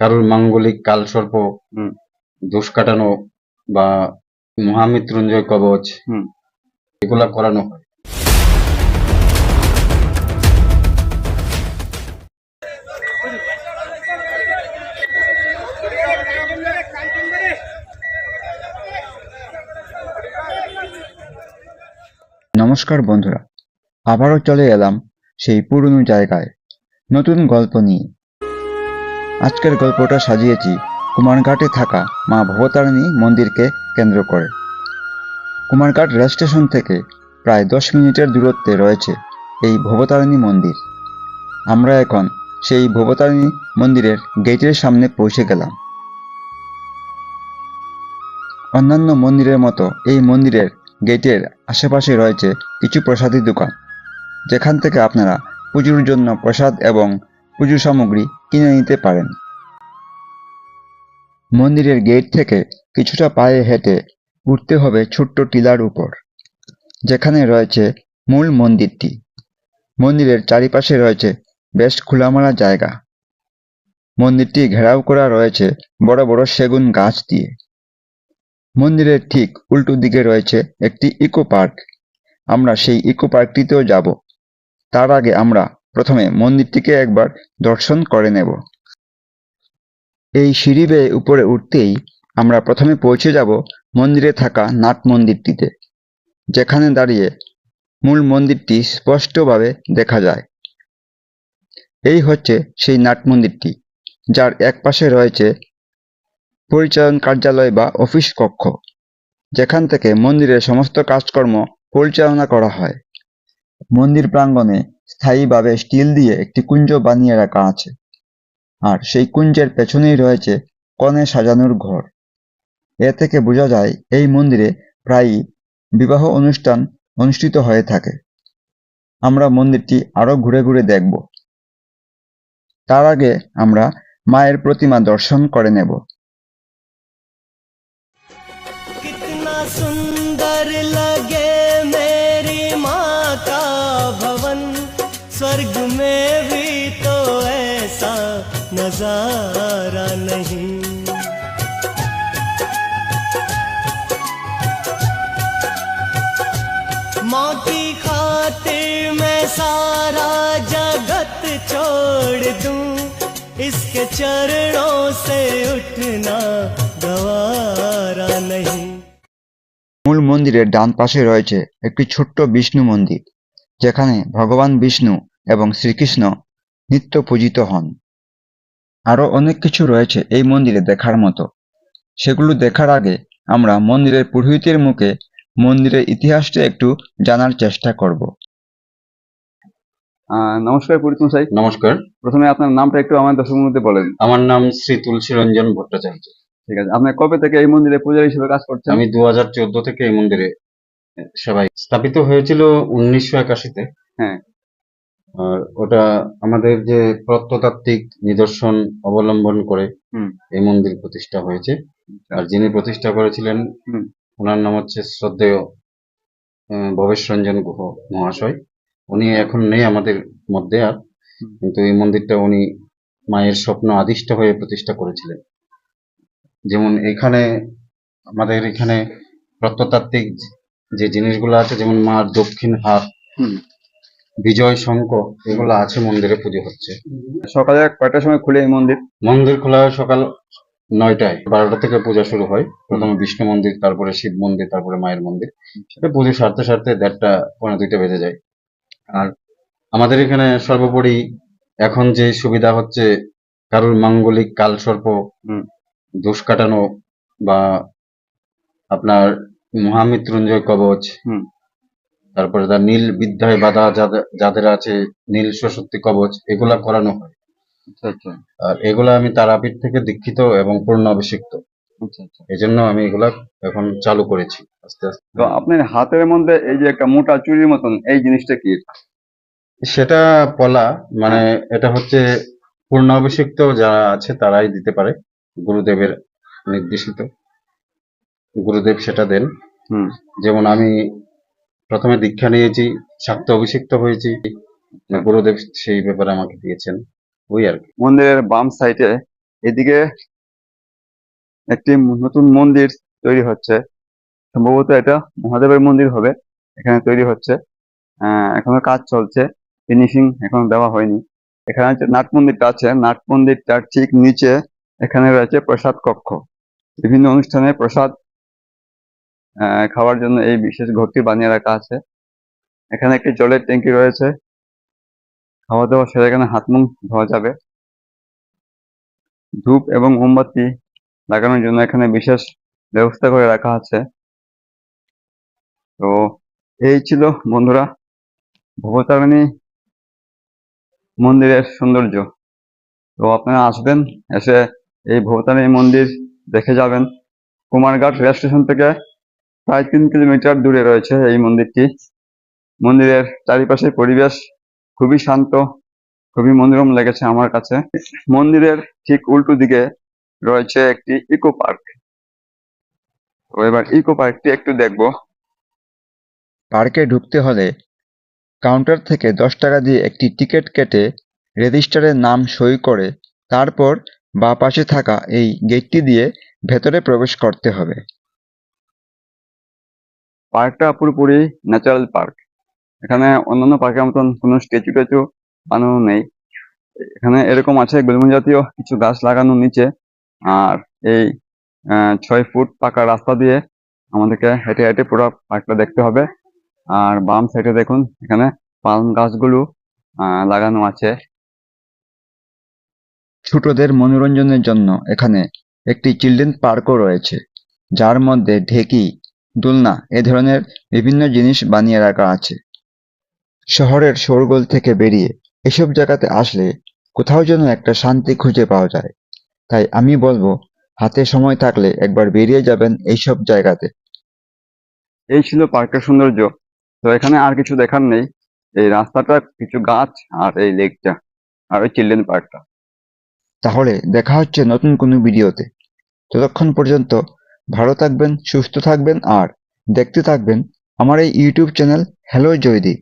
কারোর মাঙ্গলিক কালসর্প হুম। দোষ কাটানো বা মহামৃত্যুঞ্জয় কবচ হুম। এগুলা করানো হয় নমস্কার বন্ধুরা আবারও চলে এলাম সেই পুরনো জায়গায় নতুন গল্প নিয়ে আজকের গল্পটা সাজিয়েছি। কুমারঘাটে থাকা মা ভবতারিণী মন্দিরকে কেন্দ্র করে। কুমারঘাট রেল স্টেশন থেকে প্রায় দশ মিনিটের দূরত্বে রয়েছে এই ভবতারিণী মন্দির। আমরা এখন সেই ভবতারিণী মন্দিরের গেটের সামনে পৌঁছে গেলাম। অন্যান্য মন্দিরের মতো এই মন্দিরের গেটের আশেপাশে রয়েছে কিছু প্রসাদী দোকান। যেখান থেকে আপনারা পুজোর জন্য প্রসাদ এবং পুজো সামগ্রী কিনে নিতে পারেন। মন্দিরের গেট থেকে কিছুটা পায়ে হেঁটে উঠতে হবে ছোট্ট টিলার উপর, যেখানে রয়েছে মূল মন্দিরটি। মন্দিরের চারিপাশে রয়েছে বেশ খোলামেলা জায়গা। মন্দিরটি ঘেরাও করা রয়েছে বড় বড় সেগুন গাছ দিয়ে। মন্দিরের ঠিক উল্টো দিকে রয়েছে একটি ইকো পার্ক। আমরা সেই ইকো পার্কটিতেও যাব। তার আগে আমরা প্রথমে মন্দিরটিকে একবার দর্শন করে নেব। এই সিঁড়ি বেয়ে উপরে উঠতেই আমরা প্রথমে পৌঁছে যাব মন্দিরে থাকা নাট মন্দিরটিতে, যেখানে দাঁড়িয়ে মূল মন্দিরটি স্পষ্টভাবে দেখা যায়। এই হচ্ছে সেই নাট মন্দিরটি, যার এক পাশে রয়েছে পরিচালন কার্যালয় বা অফিস কক্ষ, যেখান থেকে মন্দিরের সমস্ত কাজকর্ম পরিচালনা করা হয়। মন্দির প্রাঙ্গণে স্থায়ীভাবে স্টিল দিয়ে একটি কুঞ্জ বানিয়ে রাখা আছে। আর সেই কুঞ্জের পেছনেই রয়েছে কনে সাজানোর ঘর। এ থেকে বোঝা যায় এই মন্দিরে প্রায়ই বিবাহ অনুষ্ঠান অনুষ্ঠিত হয়ে থাকে। আমরা মন্দিরটি আরও ঘুরে ঘুরে দেখব। তার আগে আমরা মায়ের প্রতিমা দর্শন করে নেব। সুন্দর লাগে नजारा नहीं माँ की खातिर मैं सारा जगत छोड़ दूं इसके चरणों से उठना गवारा नहीं মূল মন্দিরের ডান পাশে রয়েছে একটি ছোট্ট বিষ্ণু মন্দির যেখানে ভগবান বিষ্ণু এবং শ্রীকৃষ্ণ নিত্য পূজিত হন আরও অনেক কিছু রয়েছে এই মন্দিরে দেখার মতো। সেগুলো দেখার আগে আমরা মন্দিরের পুরোহিতের মুখে মন্দিরের ইতিহাসটা একটু জানার চেষ্টা করব। আহ, নমস্কার পুরীত মশাই নমস্কার। প্রথমে আপনার নামটা একটু আমার দর্শকের মধ্যে বলেন। আমার নাম শ্রী তুলসী রঞ্জন ভট্টাচার্য। ঠিক আছে আপনি কবে থেকে এই মন্দিরে পূজারী হিসেবে কাজ করছেন? আমি দু হাজার চোদ্দ থেকে এই মন্দিরে সেবায় স্থাপিত হয়েছিল উনিশশো একাশিতে। হ্যাঁ। আর ওটা আমাদের যে প্রত্নতাত্ত্বিক নিদর্শন অবলম্বন করে। এই মন্দির প্রতিষ্ঠা হয়েছে আর যিনি প্রতিষ্ঠা করেছিলেন। ওনার নাম হচ্ছে শ্রদ্ধেয় ভবেশ রঞ্জন গুহ মহাশয় উনি এখন নেই আমাদের মধ্যে আর কিন্তু এই মন্দিরটা উনি মায়ের স্বপ্ন আদিষ্ট হয়ে প্রতিষ্ঠা করেছিলেন যেমন এখানে আমাদের এখানে প্রত্নতাত্ত্বিক যে জিনিসগুলো আছে যেমন মার দক্ষিণ হাত। বিজয় শঙ্খ এগুলো আছে মন্দিরে পুজো হচ্ছে। সকালে কয়টার সময় খুলে এই মন্দির? মন্দির খোলা হয় সকাল নয়টায় বারোটা থেকে পূজা শুরু হয়। প্রথমে বিষ্ণু মন্দির তারপরে শিব মন্দির তারপরে মায়ের মন্দির। সেটা পুজো সারতে সারতে দেড়টা পৌনে দুইটা বেজে যায়। আর আমাদের এখানে সর্বোপরি এখন যে সুবিধা হচ্ছে কারোর মাঙ্গলিক কালসর্প। দোষ কাটানো বা আপনার মহামৃত্যুঞ্জয় কবচ। তারপরে তার নীল বিদ্যায় বাধা যাদের যাদের আছে নীল সশক্তি কবচ এগুলা করানো হয়। আচ্ছা আচ্ছা। আর এগুলা আমি তারাপীঠ থেকে দীক্ষিত এবং পূর্ণ অভিষিক্ত। আচ্ছা এই জন্য আমি এগুলা এখন চালু করেছি আস্তে আস্তে। তো আপনার হাতের মধ্যে এই যে একটা মোটা চুরির মতন এই জিনিসটা কি? সেটা পলা মানে এটা হচ্ছে পূর্ণ অভিষিক্ত যারা আছে তারাই দিতে পারে। গুরুদেবের নির্দেশিত। গুরুদেব সেটা দেন। হুম। যেমন আমি প্রথমে দীক্ষা নিয়েছি শাক্ত অভিষিক্ত হয়েছি। গুরুদেব সেই ব্যাপারে আমাকে দিয়েছেন, ওই আর মন্দিরের বাম সাইডে এদিকে একটি নতুন মন্দির তৈরি হচ্ছে। সম্ভবত এটা মহাদেবের মন্দির হবে, এখানে তৈরি হচ্ছে। এখনও কাজ চলছে ফিনিশিং এখনও দেওয়া হয়নি। এখানে নাট মন্দিরটা আছে, নাট মন্দিরটার ঠিক নিচে এখানে রয়েছে প্রসাদ কক্ষ। বিভিন্ন অনুষ্ঠানে প্রসাদ খাওয়ার জন্য এই বিশেষ ঘরটি বানিয়ে রাখা আছে। এখানে একটি জলের ট্যাঙ্কি রয়েছে। খাওয়া দাওয়া সেরে এখানে হাত মুখ ধোয়া যাবে। ধূপ এবং মোমবাতি লাগানোর জন্য এখানে বিশেষ ব্যবস্থা করে রাখা আছে। তো এই ছিল বন্ধুরা ভবতারিণী মন্দিরের সৌন্দর্য। তো আপনারা আসবেন, এসে এই ভবতারিণী মন্দির দেখে যাবেন। কুমারঘাট রেল স্টেশন থেকে প্রায় তিন কিলোমিটার দূরে রয়েছে এই মন্দিরটি। মন্দিরের চারিপাশের পরিবেশ খুবই শান্ত, খুবই মনোরম লেগেছে আমার কাছে। মন্দিরের ঠিক উল্টো দিকে রয়েছে একটি ইকো পার্ক। তো এবার ইকো পার্কটি একটু দেখব। পার্কে ঢুকতে হলে কাউন্টার থেকে দশ টাকা দিয়ে একটি টিকিট কেটে রেজিস্টারে নাম সই করে তারপর বা পাশে থাকা এই গেটটি দিয়ে ভেতরে প্রবেশ করতে হবে। পার্কটা পুরোপুরি ন্যাচারাল পার্ক এখানে অন্যান্য পার্কের মতন কোনো স্ট্যাচু ট্যাচু বানানো নেই। এখানে এরকম আছে বেলুন জাতীয় কিছু গাছ লাগানো নিচে। আর এই ছয় ফুট পাকা রাস্তা দিয়ে আমাদেরকে হেঁটে হেঁটে পুরো পার্কটা দেখতে হবে। আর বাম সাইডে দেখুন, এখানে পাম গাছগুলো লাগানো আছে। ছোটদের মনোরঞ্জনের জন্য এখানে একটি চিলড্রেন পার্কও রয়েছে। যার মধ্যে ঢেকি দোলনা এ ধরনের বিভিন্ন জিনিস বানিয়ে রাখা আছে। শহরের শোরগোল থেকে বেরিয়ে এসব জায়গাতে আসলে কোথাও যেন একটা শান্তি খুঁজে পাওয়া যায়। তাই আমি বলব হাতে সময় থাকলে একবার বেরিয়ে যাবেন এইসব জায়গাতে। এই ছিল পার্কের সৌন্দর্য। তো এখানে আর কিছু দেখার নেই। এই রাস্তাটা কিছু গাছ আর এই লেকটা আর ওই চিলড্রেন পার্কটা। তাহলে দেখা হচ্ছে নতুন কোনো ভিডিওতে। ততক্ষণ পর্যন্ত ভালো থাকবেন সুস্থ থাকবেন আর দেখতে থাকবেন আমার এই ইউটিউব চ্যানেল হ্যালো জয়দীপ